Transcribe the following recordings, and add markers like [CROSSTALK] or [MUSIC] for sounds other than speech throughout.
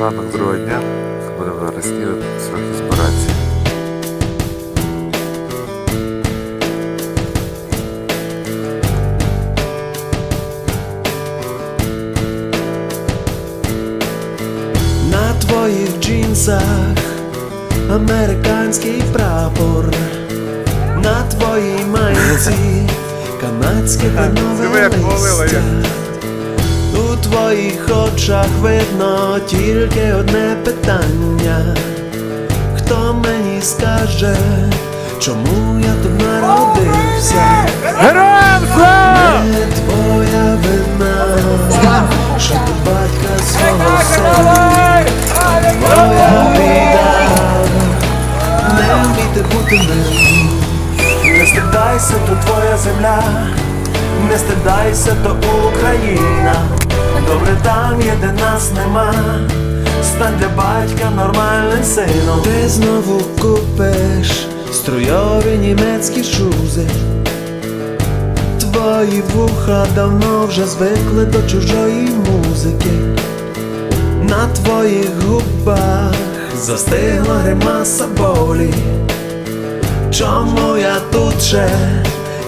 Ранок другого дня будемо розснідати трохи збиратися. На твоїх джинсах американський прапор, на твоїй майці [LAUGHS] канадське повалила листя. Твоїх очах видно тільки одне питання. Хто мені скаже, чому я тут народився? Героям слава! Не твоя вина, що ти батька свого сина. Твоя біда, не вміти бути ним. Не стидайся, то твоя земля, не стидайся, то Україна. Добре там є, де нас нема. Стань для батька нормальним сином. Ти знову купиш струйові німецькі шузи. Твої вуха давно вже звикли до чужої музики. На твоїх губах застигла гримаса болі. Чому я тут ще?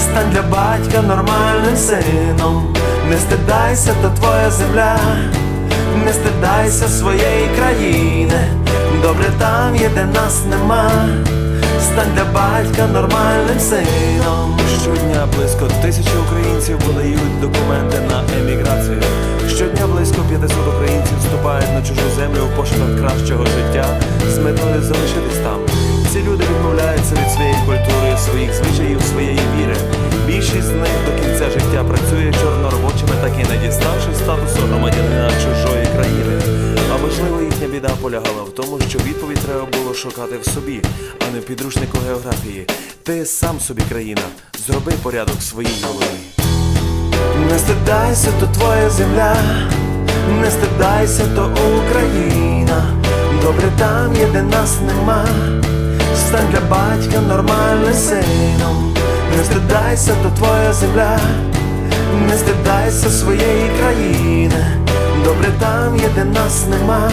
Стань для батька нормальним сином. Не стидайся, то твоя земля, не стидайся своєї країни. Добре там є, де нас нема. Стань для батька нормальним сином. Щодня близько тисячі українців подають документи на еміграцію. Щодня близько 500 українців вступають на чужу землю в пошуках кращого життя життя працює чорноробочими, так і не діставши статусу громадянина чужої країни. А можливо, їхня біда полягала в тому, що відповідь треба було шукати в собі, а не в підручнику географії. Ти сам собі країна, зроби порядок своїй голові. Не стидайся, то твоя земля, не стидайся, то Україна. Добре там є, де нас нема. Стань для батька нормальним сином. Не стидайся, то твоя земля, не стидайся своєї країни. Добре там є, де нас нема.